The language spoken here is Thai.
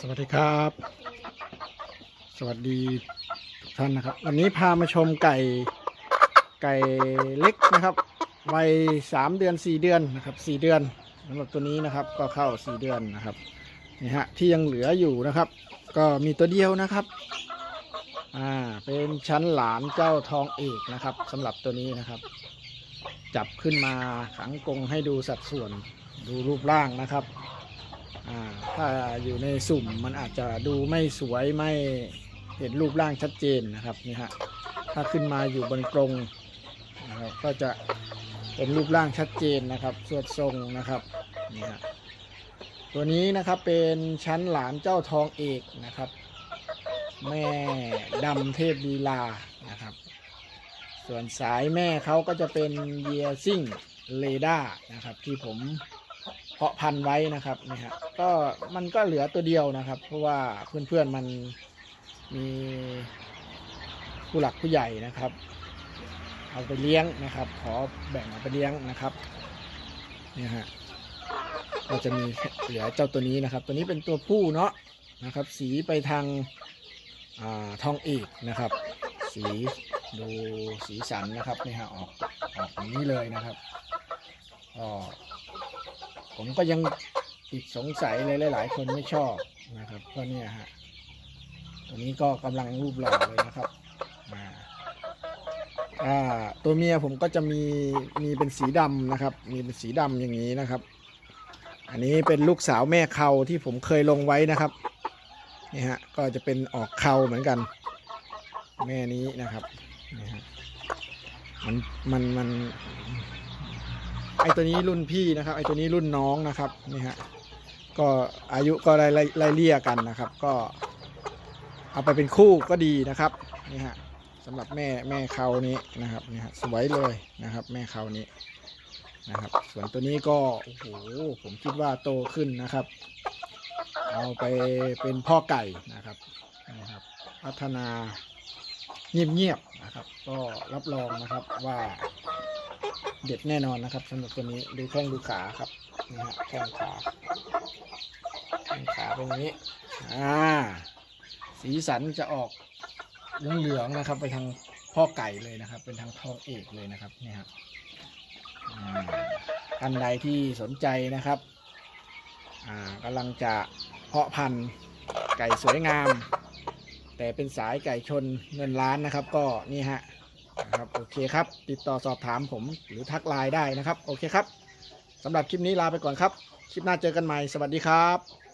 สวัสดีครับ สวัสดีทุกท่านนะครับ วันนี้พามาชมไก่ไก่เล็กนะครับ วัยสามเดือนสี่เดือนนะครับสี่เดือนสำหรับตัวนี้นะครับก็เข้าสี่เดือนนะครับนี่ฮะที่ยังเหลืออยู่นะครับ ก็มีตัวเดียวนะครับอ่าเป็นชั้นหลานเจ้าทองเอกนะครับสำหรับตัวนี้นะครับ จับขึ้นมาขังกรงให้ดูสัดส่วนดูรูปร่างนะครับ ถ้าอยู่ในสุ่มมันอาจจะดูไม่สวยไม่เห็นรูปร่างชัดเจนนะครับนี่ฮะถ้าขึ้นมาอยู่บนกรงนะครับก็จะเป็นรูปร่างชัดเจนนะครับสวดทรงนะครับนี่ฮะตัวนี้นะครับเป็นชั้นหลานเจ้าทองเอกนะครับ แม่ดำเทพลีลานะครับ ส่วนสายแม่เขาก็จะเป็นเยียซิ่งเรดานะครับที่ผม เพาะพันธุ์ไว้นะครับนี่ฮะก็มันก็เหลือตัวเดียวนะครับ เพราะว่าเพื่อนๆมันมีผู้หลักผู้ใหญ่นะครับ เอาไปเลี้ยงนะครับ ขอแบ่งเอาไปเลี้ยงนะครับเนี่ยฮะก็จะมีเหลือเจ้าตัวนี้นะครับ ตัวนี้เป็นตัวผู้เนาะนะครับ สีไปทางอาทองเอกนะครับ สีดูสีสันนะครับนี่ฮะออกออกอย่างนี้เลยนะครับก็ ผมก็ยังติดสงสัยเลยหลาย ๆ คนไม่ชอบนะครับก็เนี่ยฮะตัวนี้ก็กำลังรูปหล่อเลยนะครับอ่าอ่าตัวเมียผมก็จะมีมีเป็นสีดำนะครับ มีเป็นสีดำอย่างนี้นะครับ อันนี้เป็นลูกสาวแม่เขาที่ผมเคยลงไว้นะครับนี่ฮะก็จะเป็นออกเขาเหมือนกัน แม่นี้นะครับนี่ฮะมันมันมัน ไอตัวนี้รุ่นพี่นะครับ ไอตัวนี้รุ่นน้องนะครับนี่ฮะก็อายุก็ไล่ไล่เลี่ยกันนะครับ ก็เอาไปเป็นคู่ก็ดีนะครับนี่ฮะสำหรับแม่แม่เขานี้นะครับนี่ฮะสวยเลยนะครับ แม่เขานี้นะครับ ส่วนตัวนี้ก็โอ้โหผมคิดว่าโตขึ้นนะครับ เอาไปเป็นพ่อไก่นะครับนะครับ พัฒนาเงียบๆนะครับ ก็รับรองนะครับว่า เด็ดแน่นอนนะครับสำหรับตัวนี้ดูแข้งดูขาครับนี่ฮะแข้งขาแข้งขาเป็นอย่างนี้อ่าสีสันจะออกเหลืองๆนะครับ ไปทางพ่อไก่เลยนะครับ เป็นทางทองเอกเลยนะครับนี่ครับท่านใดที่สนใจนะครับอ่ากำลังจะเพาะพันธุ์ไก่สวยงาม แต่เป็นสายไก่ชนเงินล้านนะครับ ก็นี่ฮะ นะครับโอเคครับ ติดต่อสอบถามผมหรือทักไลน์ได้นะครับ โอเคครับสำหรับคลิปนี้ลาไปก่อนครับ คลิปหน้าเจอกันใหม่ สวัสดีครับ